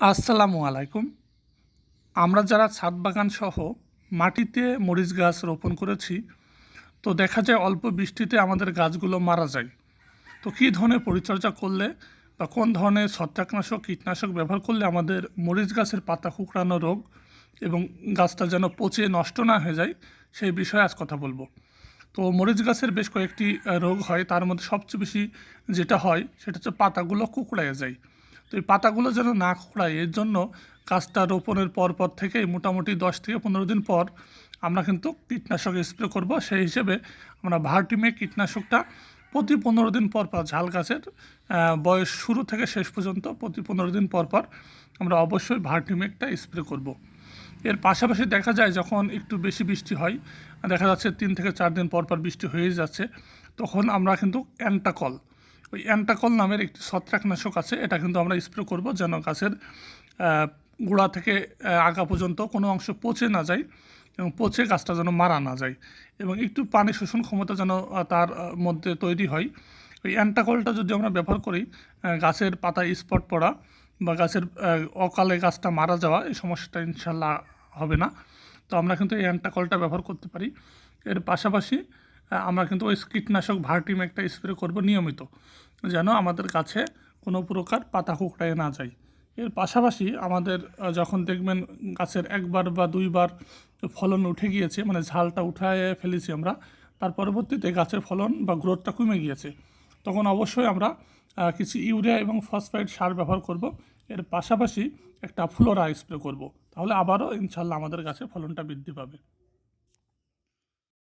আসসালামু আলাইকুম। আমরা যারা ছাদ বাগান সহ মাটিতে মরিচ গাছ রোপণ করেছি, তো দেখা যায় অল্প বৃষ্টিতে আমাদের গাছগুলো মারা যায়। তো কী ধরনের পরিচর্যা করলে বা কোন ধরনের ছত্রাকনাশক, কীটনাশক ব্যবহার করলে আমাদের মরিচ গাছের পাতা কুকড়ানো রোগ এবং গাছটা যেন পচে নষ্ট না হয়ে যায়, সেই বিষয়ে আজ কথা বলব। তো মরিচ গাছের বেশ কয়েকটি রোগ হয়। তার মধ্যে সবচেয়ে বেশি যেটা হয়, সেটা হচ্ছে পাতাগুলো কুকড়ায় যায়। তো এই পাতাগুলো যেন না কুকড়ায় এর জন্য গাছটা রোপণের পর পর থেকে মোটামুটি দশ থেকে পনেরো দিন পর আমরা কিন্তু কীটনাশক স্প্রে করব সেই হিসেবে আমরা ভার্টিমে কীটনাশকটা প্রতি পনেরো দিন পর পর, ঝাল গাছের বয়স শুরু থেকে শেষ পর্যন্ত প্রতি পনেরো দিন পর পর আমরা অবশ্যই ভার্টিমেকটা স্প্রে করব। এর পাশাপাশি দেখা যায় যখন একটু বেশি বৃষ্টি হয়, দেখা যাচ্ছে তিন থেকে চার দিন পর পর বৃষ্টি হয়ে যাচ্ছে, তখন আমরা কিন্তু অ্যান্টাকল ওই অ্যান্টাকল নামের একটি ছত্রাকনাশক আছে, এটা কিন্তু আমরা স্প্রে করব যেন গাছের গোড়া থেকে আগা পর্যন্ত কোনো অংশ পচে না যায় এবং পচে গাছটা যেন মারা না যায় এবং একটু পানি শোষণ ক্ষমতা যেন তার মধ্যে তৈরি হয়। ওই অ্যান্টাকলটা যদি আমরা ব্যবহার করি গাছের পাতায় স্পট পড়া বা গাছের অকালে গাছটা মারা যাওয়া, এই সমস্যাটা ইনশাল্লাহ হবে না। তো আমরা কিন্তু এই অ্যান্টাকলটা ব্যবহার করতে পারি। এর পাশাপাশি আমরা কিন্তু ওই কীটনাশক ভার্টিম একটা স্প্রে করব নিয়মিত, যেন আমাদের কাছে কোনো প্রকার পাতা কুকড়ায় না যায়। এর পাশাপাশি আমাদের যখন দেখবেন গাছের একবার বা দুইবার ফলন উঠে গিয়েছে মানে ঝালটা উঠায় ফেলেছি আমরা, তার পরবর্তীতে গাছের ফলন বা গ্রোথটা কমে গিয়েছে, তখন অবশ্যই আমরা কিছু ইউরিয়া এবং ফসফাইড সার ব্যবহার করব। এর পাশাপাশি একটা ফ্লোরা স্প্রে করব, তাহলে আবারও ইনশাল্লাহ আমাদের গাছে ফলনটা বৃদ্ধি পাবে।